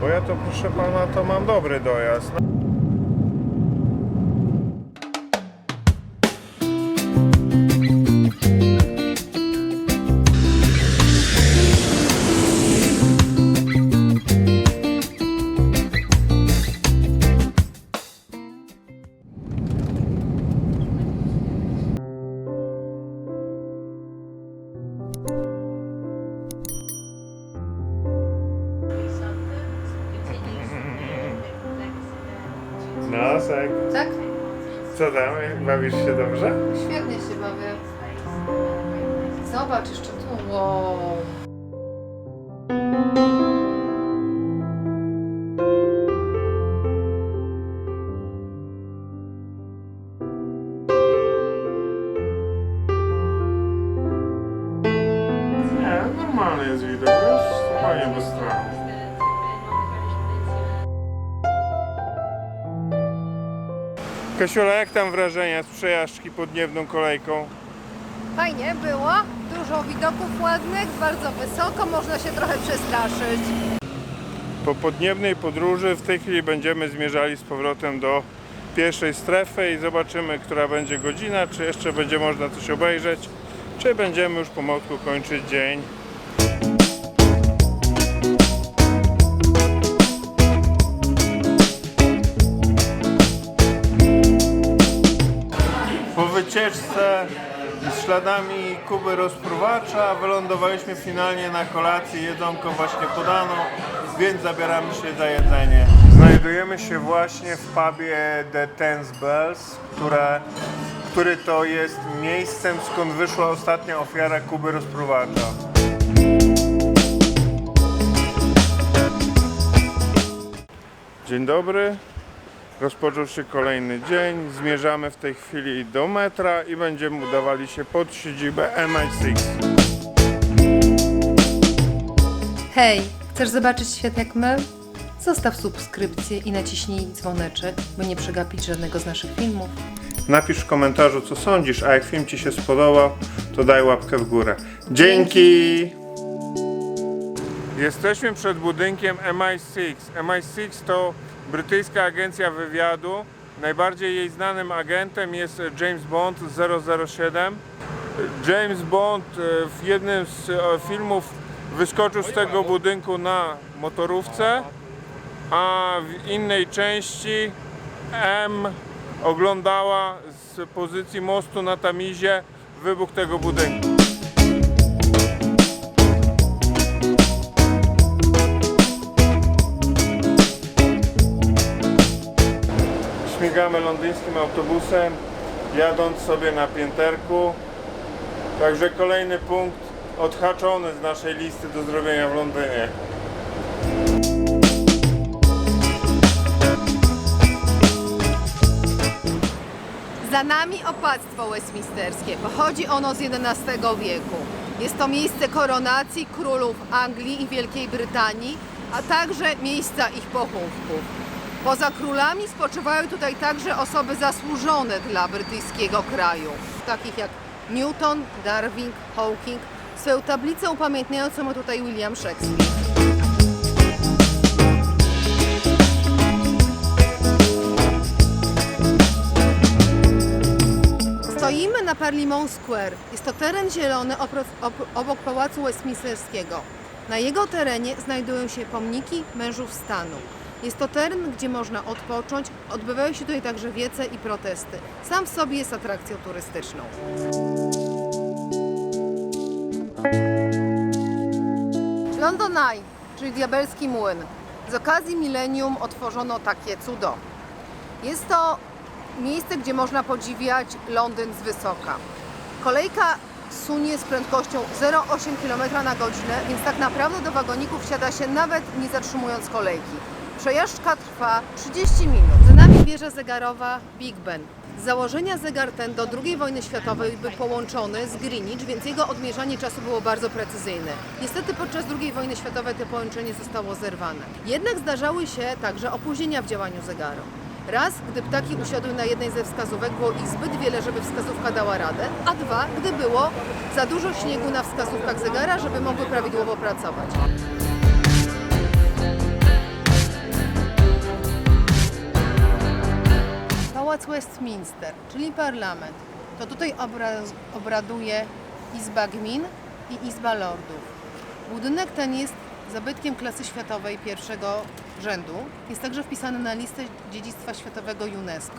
Bo ja to proszę pana to mam dobry dojazd. Co tam? Bawisz się dobrze? Świetnie się bawię. Zobacz jeszcze tu. Wow. Kasiula, jak tam wrażenia z przejażdżki podniebną kolejką? Fajnie było. Dużo widoków ładnych, bardzo wysoko, można się trochę przestraszyć. Po podniebnej podróży w tej chwili będziemy zmierzali z powrotem do pierwszej strefy i zobaczymy, która będzie godzina, czy jeszcze będzie można coś obejrzeć, czy będziemy już pomału kończyć dzień. Śladami Kuby rozpruwacza wylądowaliśmy finalnie na kolacji. Jedzonko właśnie podano, więc zabieramy się za jedzenie. Znajdujemy się właśnie w pubie The Tens Bells, które, który to jest miejscem, skąd wyszła ostatnia ofiara Kuby rozpruwacza. Dzień dobry. Rozpoczął się kolejny dzień. Zmierzamy w tej chwili do metra i będziemy udawali się pod siedzibę MI6. Hej, chcesz zobaczyć świat jak my? Zostaw subskrypcję i naciśnij dzwoneczek, by nie przegapić żadnego z naszych filmów. Napisz w komentarzu co sądzisz, a jak film Ci się spodobał, to daj łapkę w górę. Dzięki! Jesteśmy przed budynkiem MI6. MI6 to brytyjska agencja wywiadu. Najbardziej jej znanym agentem jest James Bond 007. James Bond e, w jednym z e, filmów wyskoczył z tego budynku na motorówce, a w innej części M oglądała z pozycji mostu na Tamizie wybuch tego budynku. Śmigamy londyńskim autobusem, jadąc sobie na pięterku. Także kolejny punkt odhaczony z naszej listy do zrobienia w Londynie. Za nami opactwo westminsterskie. Pochodzi ono z XI wieku. Jest to miejsce koronacji królów Anglii i Wielkiej Brytanii, a także miejsca ich pochówków. Poza królami spoczywają tutaj także osoby zasłużone dla brytyjskiego kraju, takich jak Newton, Darwin, Hawking. Swoją tablicę upamiętniającą tutaj William Shakespeare. Stoimy na Parliament Square. Jest to teren zielony obok Pałacu Westminsterskiego. Na jego terenie znajdują się pomniki mężów stanu. Jest to teren, gdzie można odpocząć. Odbywają się tutaj także wiece i protesty. Sam w sobie jest atrakcją turystyczną. London Eye, czyli diabelski młyn. Z okazji milenium otworzono takie cudo. Jest to miejsce, gdzie można podziwiać Londyn z wysoka. Kolejka sunie z prędkością 0,8 km na godzinę, więc tak naprawdę do wagoników wsiada się nawet nie zatrzymując kolejki. Przejażdżka trwa 30 minut. Za nami wieża zegarowa Big Ben. Z założenia zegar ten do II wojny światowej był połączony z Greenwich, więc jego odmierzanie czasu było bardzo precyzyjne. Niestety podczas II wojny światowej to połączenie zostało zerwane. Jednak zdarzały się także opóźnienia w działaniu zegaru. Raz, gdy ptaki usiadły na jednej ze wskazówek, było ich zbyt wiele, żeby wskazówka dała radę, a dwa, gdy było za dużo śniegu na wskazówkach zegara, żeby mogły prawidłowo pracować. Westminster, czyli parlament, to tutaj obra- obraduje Izba Gmin i Izba Lordów. Budynek ten jest zabytkiem klasy światowej pierwszego rzędu. Jest także wpisany na listę dziedzictwa światowego UNESCO.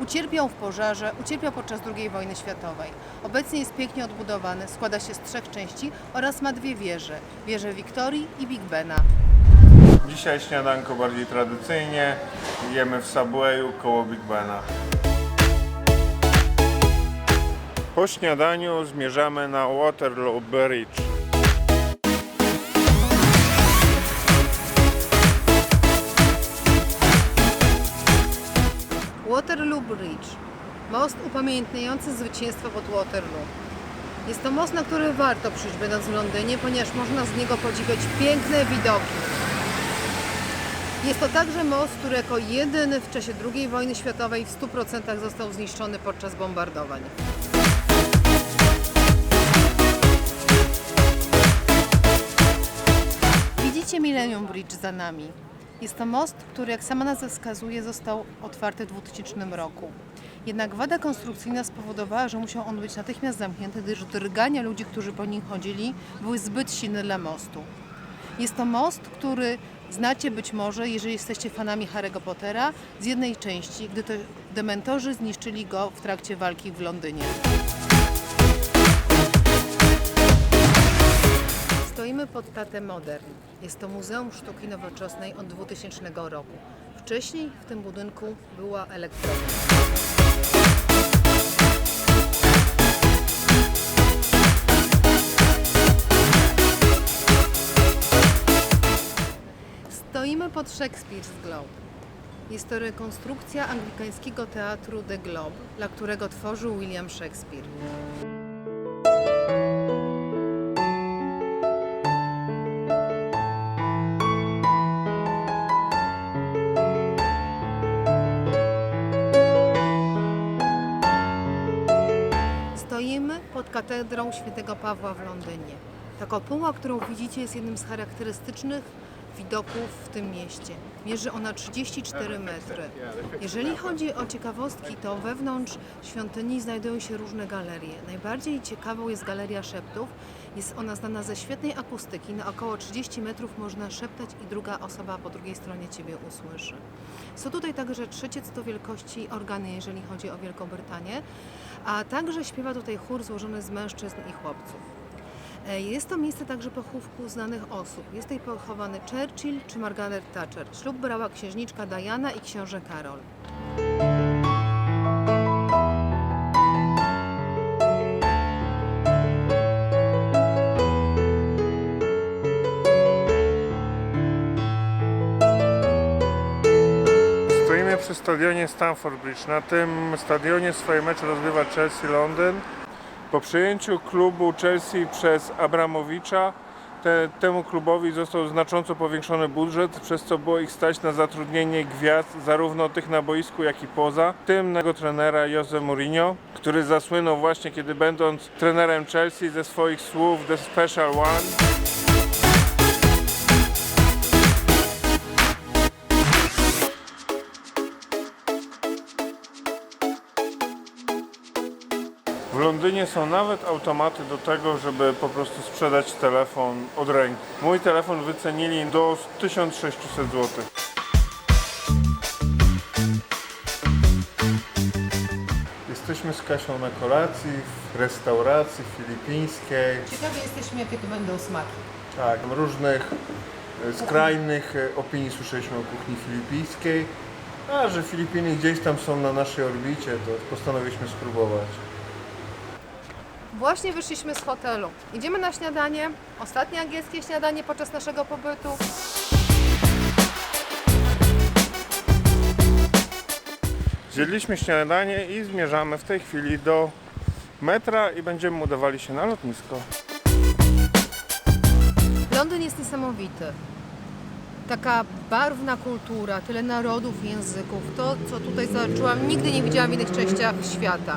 Ucierpiał w pożarze, ucierpiał podczas II wojny światowej. Obecnie jest pięknie odbudowany, składa się z trzech części oraz ma dwie wieże. Wieżę Wiktorii i Big Bena. Dzisiaj śniadanko bardziej tradycyjnie. Jemy w Subwayu koło Big Bena. Po śniadaniu zmierzamy na Waterloo Bridge. Waterloo Bridge. Most upamiętniający zwycięstwo pod Waterloo. Jest to most, na który warto przyjść będąc w Londynie, ponieważ można z niego podziwiać piękne widoki. Jest to także most, który jako jedyny w czasie II wojny światowej w 100% został zniszczony podczas bombardowań. Widzicie Millennium Bridge za nami. Jest to most, który jak sama nazwa wskazuje został otwarty w 2000 roku. Jednak wada konstrukcyjna spowodowała, że musiał on być natychmiast zamknięty, gdyż drgania ludzi, którzy po nim chodzili, były zbyt silne dla mostu. Jest to most, który znacie być może, jeżeli jesteście fanami Harry'ego Pottera, z jednej części, gdy to dementorzy zniszczyli go w trakcie walki w Londynie. Stoimy pod Tate Modern. Jest to Muzeum Sztuki Nowoczesnej od 2000 roku. Wcześniej w tym budynku była elektrownia. Pod Shakespeare's Globe. Jest to rekonstrukcja anglikańskiego teatru The Globe, dla którego tworzył William Shakespeare. Stoimy pod katedrą świętego Pawła w Londynie. Ta kopuła, którą widzicie, jest jednym z charakterystycznych widoków w tym mieście. Mierzy ona 34 metry. Jeżeli chodzi o ciekawostki, to wewnątrz świątyni znajdują się różne galerie. Najbardziej ciekawą jest Galeria Szeptów. Jest ona znana ze świetnej akustyki. Na około 30 metrów można szeptać i druga osoba po drugiej stronie Ciebie usłyszy. Są tutaj także trzecie co do wielkości organy, jeżeli chodzi o Wielką Brytanię, a także śpiewa tutaj chór złożony z mężczyzn i chłopców. E, Jest to miejsce także pochówku znanych osób. Jest tutaj pochowany Churchill czy Margaret Thatcher. Ślub brała księżniczka Diana i książę Karol. Stoimy przy stadionie Stamford Bridge. Na tym stadionie swoje mecze rozgrywa Chelsea Londyn. Po przejęciu klubu Chelsea przez Abramowicza te, temu klubowi został znacząco powiększony budżet, przez co było ich stać na zatrudnienie gwiazd zarówno tych na boisku, jak i poza. Tym tego trenera Jose Mourinho, który zasłynął właśnie kiedy będąc trenerem Chelsea ze swoich słów The Special One. Londynie są nawet automaty do tego, żeby po prostu sprzedać telefon od ręki. Mój telefon wycenili do 1600 zł. Jesteśmy z Kasią na kolacji w restauracji filipińskiej. Ciekawi jesteśmy, jakie to będą smaki. Tak, różnych e, skrajnych e, opinii słyszeliśmy o kuchni filipińskiej. A że Filipiny gdzieś tam są na naszej orbicie, to postanowiliśmy spróbować. Właśnie wyszliśmy z hotelu. Idziemy na śniadanie. Ostatnie angielskie śniadanie podczas naszego pobytu. Zjedliśmy śniadanie i zmierzamy w tej chwili do metra i będziemy udawali się na lotnisko. Londyn jest niesamowity. Taka barwna kultura, tyle narodów języków. To, co tutaj zobaczyłam, nigdy nie widziałam w innych częściach świata.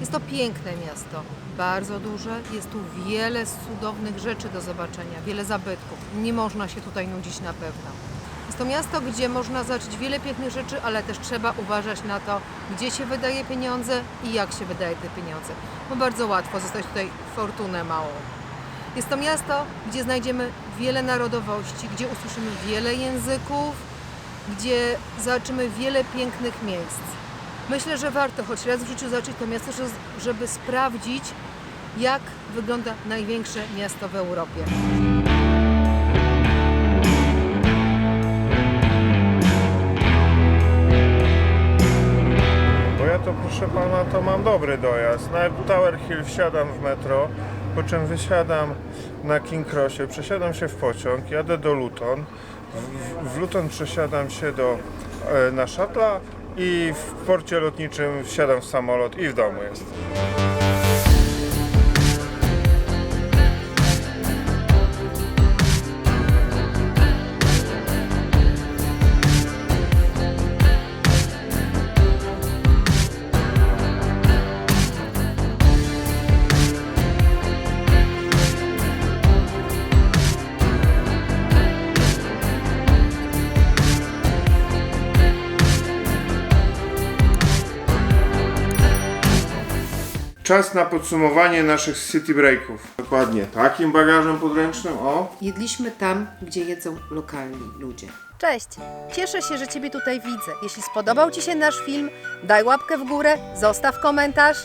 Jest to piękne miasto, bardzo duże, jest tu wiele cudownych rzeczy do zobaczenia, wiele zabytków. Nie można się tutaj nudzić na pewno. Jest to miasto, gdzie można zobaczyć wiele pięknych rzeczy, ale też trzeba uważać na to, gdzie się wydaje pieniądze i jak się wydaje te pieniądze. Bo bardzo łatwo zostać tutaj fortunę małą. Jest to miasto, gdzie znajdziemy wiele narodowości, gdzie usłyszymy wiele języków, gdzie zobaczymy wiele pięknych miejsc. Myślę, że warto choć raz w życiu zobaczyć to miasto, że- żeby sprawdzić, jak wygląda największe miasto w Europie. Bo ja to proszę pana, to mam dobry dojazd. Na Tower Hill wsiadam w metro, po czym wysiadam na King Crossie, przesiadam się w pociąg, jadę do Luton. W, w Luton przesiadam się do, e, na Szatla i w porcie lotniczym wsiadam w samolot i w domu jest. Czas na podsumowanie naszych city breaków. Dokładnie takim bagażem podręcznym, o. Jedliśmy tam, gdzie jedzą lokalni ludzie. Cześć! Cieszę się, że Ciebie tutaj widzę. Jeśli spodobał Ci się nasz film, daj łapkę w górę, zostaw komentarz.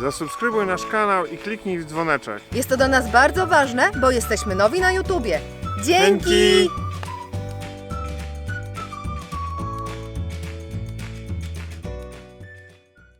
Zasubskrybuj nasz kanał i kliknij w dzwoneczek. Jest to dla nas bardzo ważne, bo jesteśmy nowi na YouTubie. Dzięki! Dzięki!